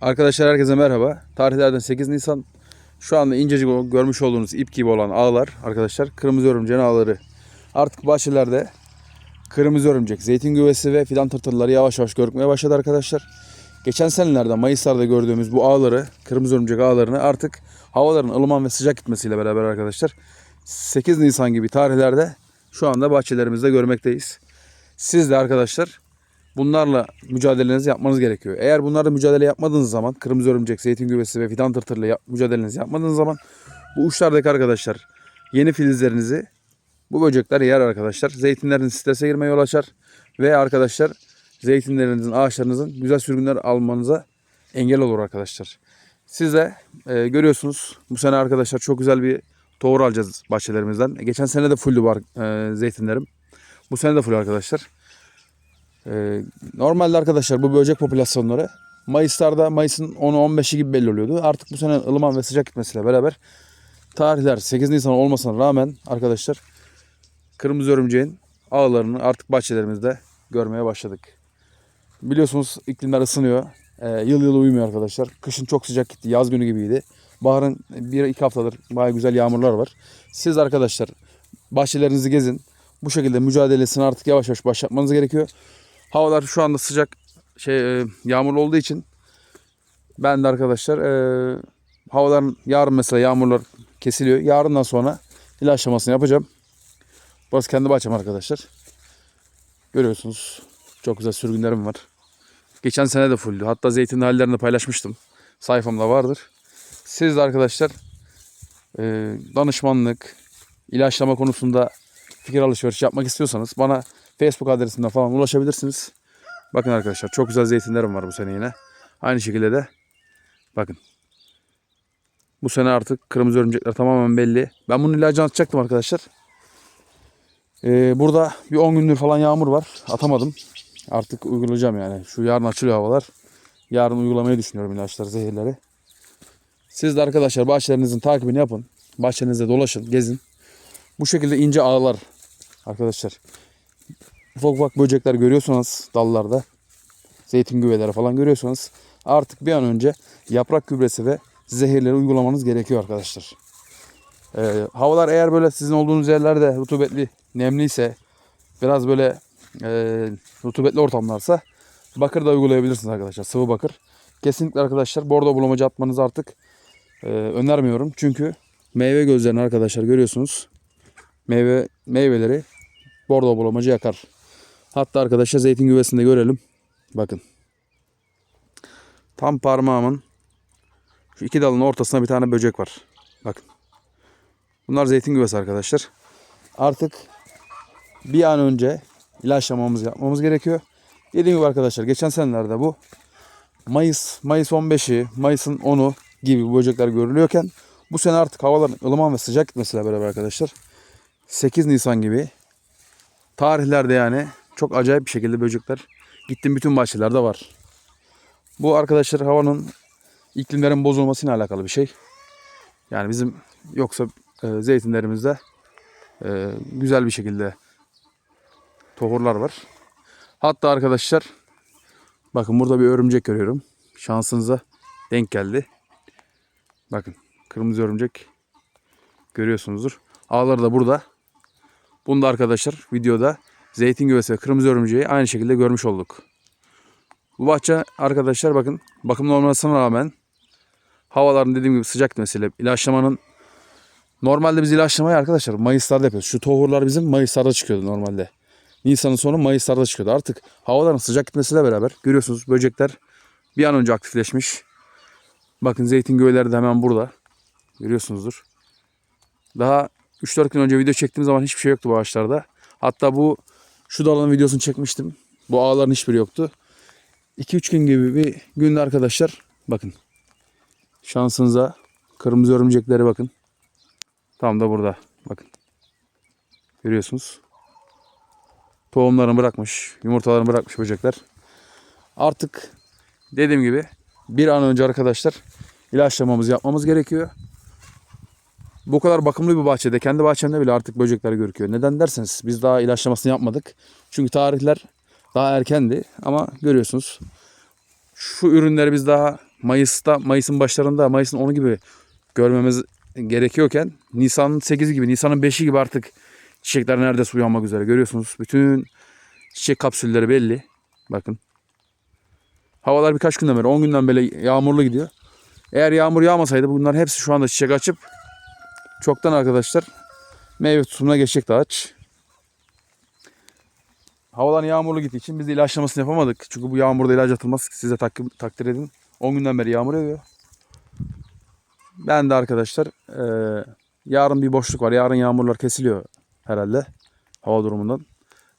Arkadaşlar herkese merhaba. Tarihlerden 8 Nisan. Şu anda incecik görmüş olduğunuz ip gibi olan ağlar arkadaşlar kırmızı örümceğin ağları. Artık bahçelerde kırmızı örümcek, zeytin güvesi ve fidan tırtılları yavaş yavaş görükmeye başladı arkadaşlar. Geçen senelerde Mayıslarda gördüğümüz bu ağları, kırmızı örümcek ağlarını artık havaların ılıman ve sıcak gitmesiyle beraber arkadaşlar 8 Nisan gibi tarihlerde şu anda bahçelerimizde görmekteyiz. Siz de arkadaşlar bunlarla mücadelenizi yapmanız gerekiyor. Eğer bunlarla mücadele yapmadığınız zaman kırmızı örümcek, zeytin güvesi ve fidan tırtırla yap, mücadelenizi yapmadığınız zaman bu uçlardaki arkadaşlar yeni filizlerinizi bu böcekler yer arkadaşlar. Zeytinlerin strese girmeye yol açar ve arkadaşlar zeytinlerinizin, ağaçlarınızın güzel sürgünler almanıza engel olur arkadaşlar. Siz de e, görüyorsunuz bu sene arkadaşlar çok güzel bir tohum alacağız bahçelerimizden. Geçen sene de fulldü var e, zeytinlerim. Bu sene de full arkadaşlar. Ee, normalde arkadaşlar bu böcek popülasyonları Mayıslarda Mayıs'ın 10'u 15'i gibi belli oluyordu. Artık bu sene ılıman ve sıcak gitmesiyle beraber tarihler 8 Nisan olmasına rağmen arkadaşlar kırmızı örümceğin ağlarını artık bahçelerimizde görmeye başladık. Biliyorsunuz iklimler ısınıyor. Ee, yıl yıl uyumuyor arkadaşlar. Kışın çok sıcak gitti. Yaz günü gibiydi. Baharın bir iki haftadır baya güzel yağmurlar var. Siz arkadaşlar bahçelerinizi gezin. Bu şekilde mücadelesini artık yavaş yavaş başlatmanız gerekiyor. Havalar şu anda sıcak şey e, yağmurlu olduğu için ben de arkadaşlar e, havaların yarın mesela yağmurlar kesiliyor. Yarından sonra ilaçlamasını yapacağım. Burası kendi bahçem arkadaşlar. Görüyorsunuz çok güzel sürgünlerim var. Geçen sene de fulldü. Hatta zeytin hallerini paylaşmıştım. Sayfamda vardır. Siz de arkadaşlar e, danışmanlık, ilaçlama konusunda fikir alışverişi yapmak istiyorsanız bana Facebook adresinden falan ulaşabilirsiniz. Bakın arkadaşlar çok güzel zeytinlerim var bu sene yine. Aynı şekilde de bakın. Bu sene artık kırmızı örümcekler tamamen belli. Ben bunun ilacını atacaktım arkadaşlar. Ee, burada bir 10 gündür falan yağmur var. Atamadım. Artık uygulayacağım yani. Şu yarın açılıyor havalar. Yarın uygulamayı düşünüyorum ilaçları, zehirleri. Siz de arkadaşlar bahçelerinizin takibini yapın. Bahçenizde dolaşın, gezin. Bu şekilde ince ağlar arkadaşlar. Ufak ufak böcekler görüyorsanız dallarda, zeytin güveleri falan görüyorsanız artık bir an önce yaprak gübresi ve zehirleri uygulamanız gerekiyor arkadaşlar. Ee, havalar eğer böyle sizin olduğunuz yerlerde rutubetli, nemliyse, biraz böyle e, rutubetli ortamlarsa bakır da uygulayabilirsiniz arkadaşlar. Sıvı bakır. Kesinlikle arkadaşlar bordo bulamacı atmanızı artık e, önermiyorum. Çünkü meyve gözlerini arkadaşlar görüyorsunuz. Meyve meyveleri bordo bulamacı yakar. Hatta arkadaşlar zeytin güvesinde görelim. Bakın. Tam parmağımın şu iki dalın ortasına bir tane böcek var. Bakın. Bunlar zeytin güvesi arkadaşlar. Artık bir an önce ilaçlamamızı yapmamız gerekiyor. Dediğim gibi arkadaşlar geçen senelerde bu Mayıs, Mayıs 15'i, Mayıs'ın 10'u gibi böcekler görülüyorken bu sene artık havaların ılıman ve sıcak gitmesiyle beraber arkadaşlar 8 Nisan gibi tarihlerde yani çok acayip bir şekilde böcekler gittim bütün bahçelerde var. Bu arkadaşlar havanın iklimlerin bozulmasıyla alakalı bir şey. Yani bizim yoksa e, zeytinlerimizde e, güzel bir şekilde tohurlar var. Hatta arkadaşlar bakın burada bir örümcek görüyorum. Şansınıza denk geldi. Bakın kırmızı örümcek görüyorsunuzdur. Ağları da burada. Bunu da arkadaşlar videoda zeytin güvesi ve kırmızı örümceği aynı şekilde görmüş olduk. Bu bahçe arkadaşlar bakın bakımlı olmasına rağmen havaların dediğim gibi sıcak gitmesiyle ilaçlamanın normalde biz ilaçlamayı arkadaşlar Mayıslarda yapıyoruz. Şu tohurlar bizim Mayıslarda çıkıyordu normalde. Nisan'ın sonu Mayıslarda çıkıyordu. Artık havaların sıcak gitmesiyle beraber görüyorsunuz böcekler bir an önce aktifleşmiş. Bakın zeytin güveleri de hemen burada. Görüyorsunuzdur. Daha 3-4 gün önce video çektiğim zaman hiçbir şey yoktu bu ağaçlarda. Hatta bu şu dalın videosunu çekmiştim. Bu ağların hiçbiri yoktu. 2-3 gün gibi bir günde arkadaşlar bakın. Şansınıza kırmızı örümcekleri bakın. Tam da burada. Bakın. Görüyorsunuz. Tohumlarını bırakmış. Yumurtalarını bırakmış böcekler. Artık dediğim gibi bir an önce arkadaşlar ilaçlamamızı yapmamız gerekiyor. Bu kadar bakımlı bir bahçede, kendi bahçemde bile artık böcekler görüküyor. Neden derseniz biz daha ilaçlamasını yapmadık. Çünkü tarihler daha erkendi ama görüyorsunuz. Şu ürünleri biz daha Mayıs'ta Mayıs'ın başlarında Mayıs'ın 10'u gibi görmemiz gerekiyorken Nisan'ın 8'i gibi Nisan'ın 5'i gibi artık çiçekler neredeyse uyanmak üzere görüyorsunuz. Bütün çiçek kapsülleri belli. Bakın. Havalar birkaç günden beri 10 günden beri yağmurlu gidiyor. Eğer yağmur yağmasaydı bunlar hepsi şu anda çiçek açıp çoktan arkadaşlar meyve tutumuna geçecekti ağaç. Havalar yağmurlu gittiği için biz de ilaçlamasını yapamadık. Çünkü bu yağmurda ilaç atılmaz. Size tak- takdir edin. 10 günden beri yağmur yağıyor. Ben de arkadaşlar eee, yarın bir boşluk var. Yarın yağmurlar kesiliyor herhalde hava durumundan.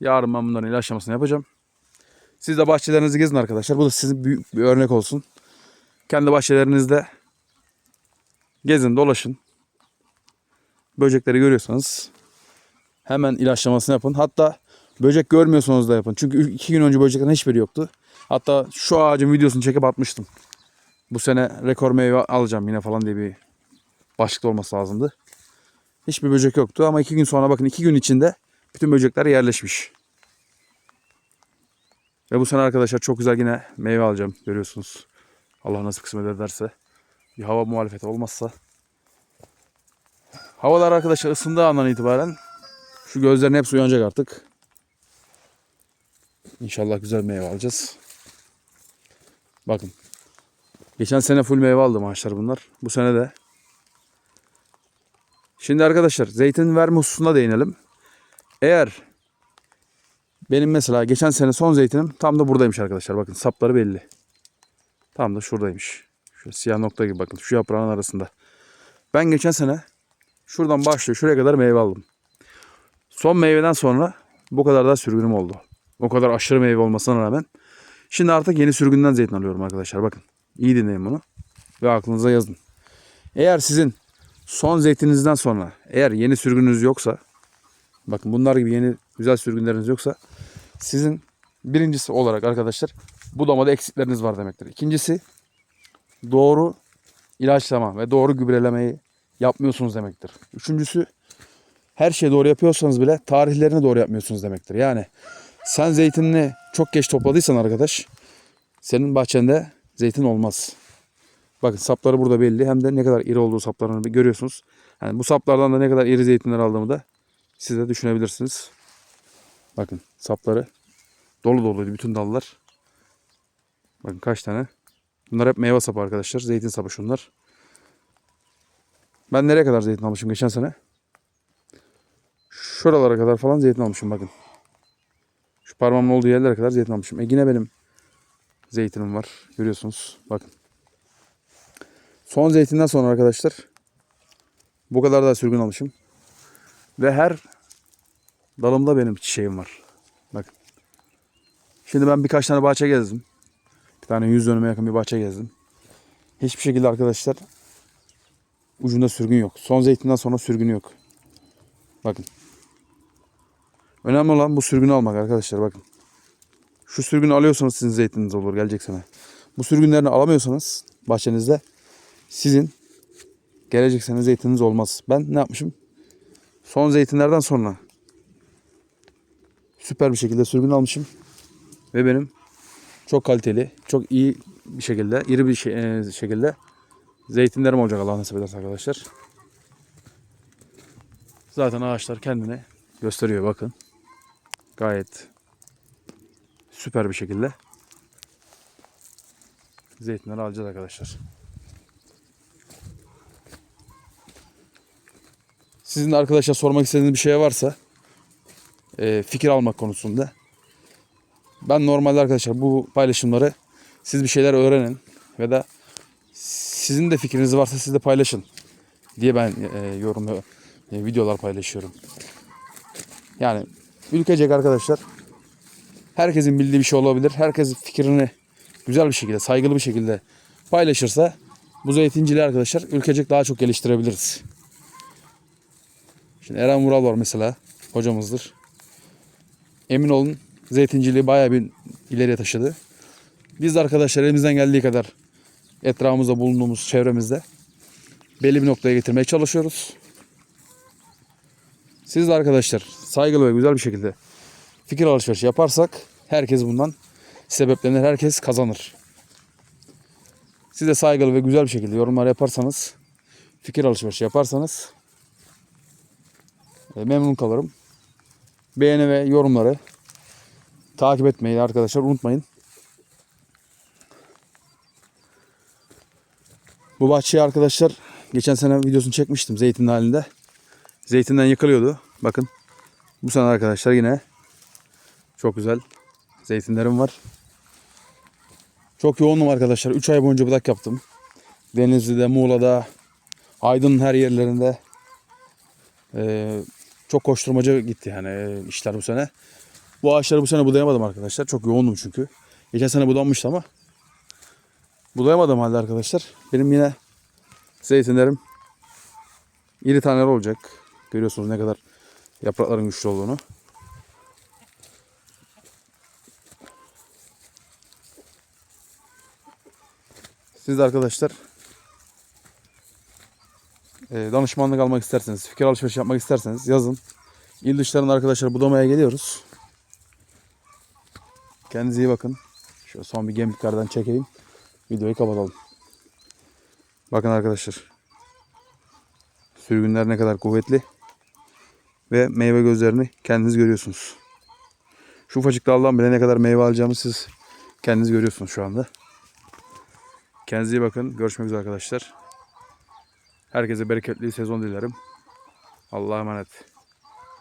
Yarın ben bunların ilaçlamasını yapacağım. Siz de bahçelerinizi gezin arkadaşlar. Bu da sizin büyük bir örnek olsun. Kendi bahçelerinizde gezin, dolaşın. Böcekleri görüyorsanız hemen ilaçlamasını yapın. Hatta böcek görmüyorsanız da yapın. Çünkü iki gün önce böceklerin hiçbiri yoktu. Hatta şu ağacın videosunu çekip atmıştım. Bu sene rekor meyve alacağım yine falan diye bir başlıkta olması lazımdı. Hiçbir böcek yoktu ama iki gün sonra bakın iki gün içinde bütün böcekler yerleşmiş. Ve bu sene arkadaşlar çok güzel yine meyve alacağım görüyorsunuz. Allah nasip kısmet ederse. Bir hava muhalefeti olmazsa. Havalar arkadaşlar ısındığı andan itibaren şu gözlerin hepsi uyanacak artık. İnşallah güzel meyve alacağız. Bakın. Geçen sene full meyve aldım ağaçlar bunlar. Bu sene de. Şimdi arkadaşlar zeytin verme hususuna değinelim. Eğer benim mesela geçen sene son zeytinim tam da buradaymış arkadaşlar. Bakın sapları belli. Tam da şuradaymış. Şu siyah nokta gibi bakın şu yaprağın arasında. Ben geçen sene şuradan başlıyor şuraya kadar meyve aldım. Son meyveden sonra bu kadar daha sürgünüm oldu. O kadar aşırı meyve olmasına rağmen. Şimdi artık yeni sürgünden zeytin alıyorum arkadaşlar. Bakın iyi dinleyin bunu. Ve aklınıza yazın. Eğer sizin son zeytininizden sonra eğer yeni sürgününüz yoksa bakın bunlar gibi yeni güzel sürgünleriniz yoksa sizin birincisi olarak arkadaşlar budamada eksikleriniz var demektir. İkincisi doğru ilaçlama ve doğru gübrelemeyi yapmıyorsunuz demektir. Üçüncüsü her şeyi doğru yapıyorsanız bile tarihlerini doğru yapmıyorsunuz demektir. Yani sen zeytinini çok geç topladıysan arkadaş senin bahçende zeytin olmaz. Bakın sapları burada belli. Hem de ne kadar iri olduğu saplarını görüyorsunuz. Yani bu saplardan da ne kadar iri zeytinler aldığımı da siz de düşünebilirsiniz. Bakın sapları dolu doluydu bütün dallar. Bakın kaç tane. Bunlar hep meyve sapı arkadaşlar. Zeytin sapı şunlar. Ben nereye kadar zeytin almışım geçen sene? Şuralara kadar falan zeytin almışım bakın. Şu parmağımın olduğu yerlere kadar zeytin almışım. E yine benim zeytinim var. Görüyorsunuz. Bakın. Son zeytinden sonra arkadaşlar bu kadar daha sürgün almışım. Ve her dalımda benim çiçeğim var. Bakın. Şimdi ben birkaç tane bahçe gezdim. Bir tane yüz dönüme yakın bir bahçe gezdim. Hiçbir şekilde arkadaşlar ucunda sürgün yok. Son zeytinden sonra sürgün yok. Bakın. Önemli olan bu sürgünü almak arkadaşlar bakın. Şu sürgünü alıyorsanız sizin zeytininiz olur gelecek sene. Bu sürgünlerini alamıyorsanız bahçenizde sizin gelecek sene zeytininiz olmaz. Ben ne yapmışım? Son zeytinlerden sonra süper bir şekilde sürgün almışım. Ve benim çok kaliteli, çok iyi bir şekilde, iri bir e, şekilde zeytinlerim olacak Allah nasip ederse arkadaşlar. Zaten ağaçlar kendini gösteriyor bakın. Gayet süper bir şekilde zeytinleri alacağız arkadaşlar. Sizin de arkadaşlar sormak istediğiniz bir şey varsa e, fikir almak konusunda ben normalde arkadaşlar bu paylaşımları siz bir şeyler öğrenin ve da sizin de fikriniz varsa siz de paylaşın diye ben e, yorum e, videolar paylaşıyorum. Yani ülkecek arkadaşlar herkesin bildiği bir şey olabilir. Herkes fikrini güzel bir şekilde, saygılı bir şekilde paylaşırsa bu zeytinciliği arkadaşlar ülkecek daha çok geliştirebiliriz. Şimdi Eren Vural var mesela hocamızdır. Emin olun zeytinciliği bayağı bir ileriye taşıdı. Biz de arkadaşlar elimizden geldiği kadar etrafımızda bulunduğumuz çevremizde belli bir noktaya getirmeye çalışıyoruz. Siz de arkadaşlar saygılı ve güzel bir şekilde fikir alışverişi yaparsak herkes bundan sebeplenir, herkes kazanır. Siz de saygılı ve güzel bir şekilde yorumlar yaparsanız, fikir alışverişi yaparsanız e, memnun kalırım. Beğeni ve yorumları takip etmeyi arkadaşlar unutmayın. Bu bahçeye arkadaşlar geçen sene videosunu çekmiştim zeytin halinde. Zeytinden yıkılıyordu. Bakın bu sene arkadaşlar yine çok güzel zeytinlerim var. Çok yoğunum arkadaşlar. 3 ay boyunca budak yaptım. Denizli'de, Muğla'da, Aydın'ın her yerlerinde. Ee, çok koşturmaca gitti yani e, işler bu sene. Bu ağaçları bu sene budayamadım arkadaşlar. Çok yoğundum çünkü. Geçen sene budanmıştı ama budayamadım halde arkadaşlar. Benim yine zeytinlerim iri taneler olacak. Görüyorsunuz ne kadar yaprakların güçlü olduğunu. Siz de arkadaşlar e, danışmanlık almak isterseniz, fikir alışverişi yapmak isterseniz yazın. İl dışlarında arkadaşlar budamaya geliyoruz. Kendinize iyi bakın. Şöyle son bir gemliklerden çekeyim. Videoyu kapatalım. Bakın arkadaşlar. Sürgünler ne kadar kuvvetli. Ve meyve gözlerini kendiniz görüyorsunuz. Şu ufacık daldan bile ne kadar meyve alacağımı siz kendiniz görüyorsunuz şu anda. Kendinize iyi bakın. Görüşmek üzere arkadaşlar. Herkese bereketli sezon dilerim. Allah'a emanet.